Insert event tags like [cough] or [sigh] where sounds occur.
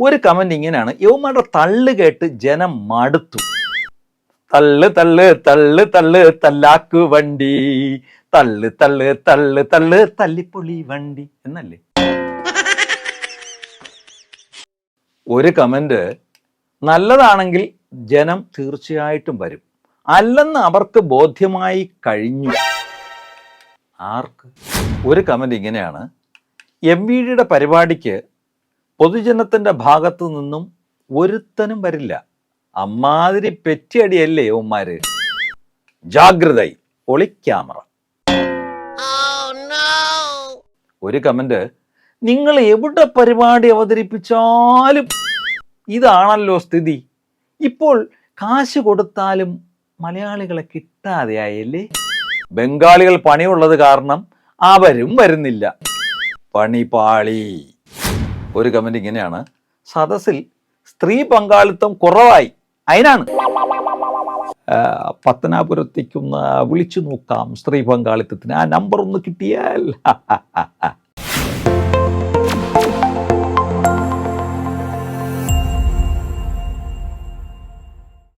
ഒരു കമന്റ് ഇങ്ങനെയാണ് യുവമാരുടെ തള്ളു കേട്ട് ജനം മടുത്തു. തള്ള് തള്ള് തള്ള് തള്ള് തല്ലാക്കു വണ്ടി. തള്ള് തള്ള് തള്ള് തള്ള് തല്ലിപ്പൊളി വണ്ടി എന്നല്ലേ? ഒരു കമന്റ് നല്ലതാണെങ്കിൽ ജനം തീർച്ചയായിട്ടും വരും. അല്ലെന്ന് അവർക്ക് ബോധ്യമായി കഴിഞ്ഞു. ആർക്ക്? ഒരു കമന്റ് ഇങ്ങനെയാണ് എം വി ഡിയുടെ പരിപാടിക്ക് പൊതുജനത്തിന്റെ ഭാഗത്തു നിന്നും ഒരുത്തനും വരില്ല. അമ്മാതിരി പെറ്റിയടിയല്ലേ ഉമ്മാര് ജാഗ്രത ഒളിക്യാമറ ഒരു കമന്റ് നിങ്ങൾ എവിടെ പരിപാടി അവതരിപ്പിച്ചാലും ഇതാണല്ലോ സ്ഥിതി. ഇപ്പോൾ കാശ് കൊടുത്താലും മലയാളികളെ കിട്ടാതെയായല്ലേ? ബംഗാളികൾ പണിയുള്ളത് കാരണം അവരും വരുന്നില്ല. പണി പാളി ഒരു കമന്റ് ഇങ്ങനെയാണ്. സദസ്സിൽ സ്ത്രീ പങ്കാളിത്തം കുറവായി. അതിനാണ് പത്തനാപുരത്തേക്കൊന്ന് വിളിച്ചു നോക്കാം സ്ത്രീ പങ്കാളിത്തത്തിന്. ആ നമ്പർ ഒന്ന് കിട്ടിയാൽ. [laughs]